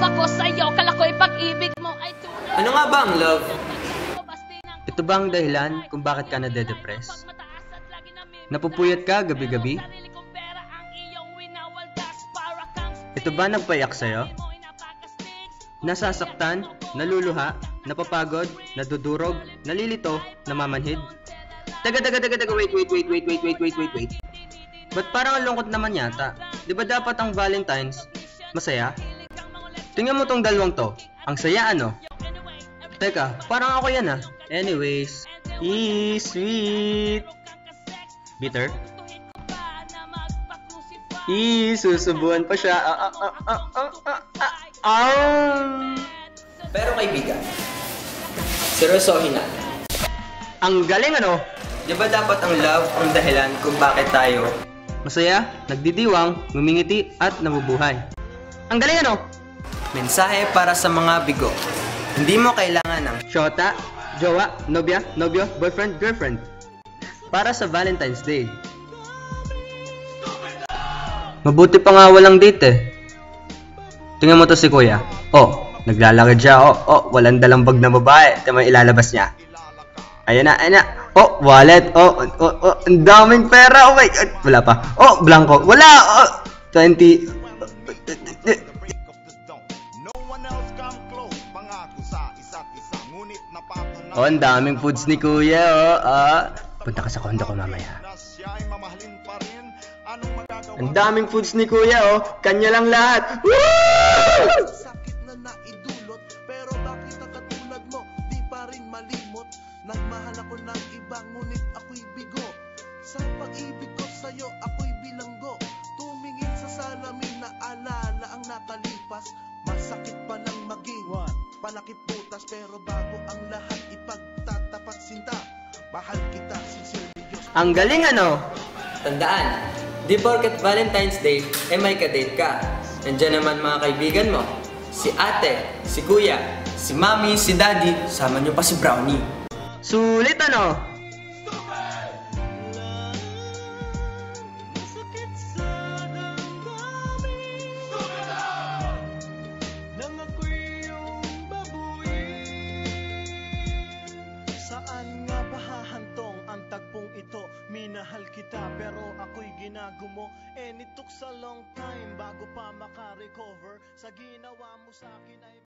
ako sa'yo Kala ko'y pag-ibig mo ay tunay Ano nga ba ang love? Ito ba ang dahilan kung bakit ka nade-depress? Napupuyat ka gabi-gabi? Ito ba nagpayak sa'yo? Nasasaktan, naluluha, napapagod, nadudurog, nalilito, namamanhid? Taga, taga, taga, taga, wait, wait, wait, wait, wait, wait, wait, wait, wait. Ba't parang ang lungkot naman yata? Di ba dapat ang Valentine's masaya? Tingnan mo tong dalawang to. Ang saya ano? Teka, parang ako yan ah. Anyways, ee, sweet. Bitter? Ee, susubuan pa siya. Ah, ah, ah, ah, ah, ah, ah, ah. Pero kaibigan, seryosohin na. Ang galing ano? Di ba dapat ang love ang dahilan kung bakit tayo Masaya, nagdidiwang, ngumingiti, at nabubuhay. Ang galing ano? Mensahe para sa mga bigo? Hindi mo kailangan ng Shota, jowa, nobya, nobyo, boyfriend, girlfriend. Para sa Valentine's Day. Mabuti pa nga walang date eh. Tingnan mo to si kuya. Oh, naglalakad siya. Oh, oh, walang dalang bag na babae. Ito may ilalabas niya. Ayan na, ayan na. Oh, wallet. Oh, oh, oh, oh, ang daming pera. Oh my God. Wala pa. Oh, blanco. Wala. Oh, 20. Oh, ang daming foods ni kuya. Oh, ah. Punta ka sa kondo ko mamaya. Ang daming foods ni kuya, oh. Kanya lang lahat. Woo! sakit na naidulot Pero bakit ang katulad mo Di pa rin malimot Nagmahal ako ng iba Ngunit ako'y bigo Sa pag-ibig ko sa'yo Ako'y bilanggo Tumingin sa salamin na alala ang nakalipas Masakit pa lang maging Palakip butas Pero bago ang lahat Ipagtatapat sinta Mahal kita sincerely Diyos Ang galing, ano? Tandaan, di porket Valentine's Day, eh may kadate ka. Nandiyan naman mga kaibigan mo. Si ate, si kuya, si mami, si daddy, sama nyo pa si Brownie. Sulit, ano? Saan nga ba hahantong ang tagpong ito? Minahal kita pero ako'y ginagumo And it took a long time bago pa makarecover Sa ginawa mo sa akin ay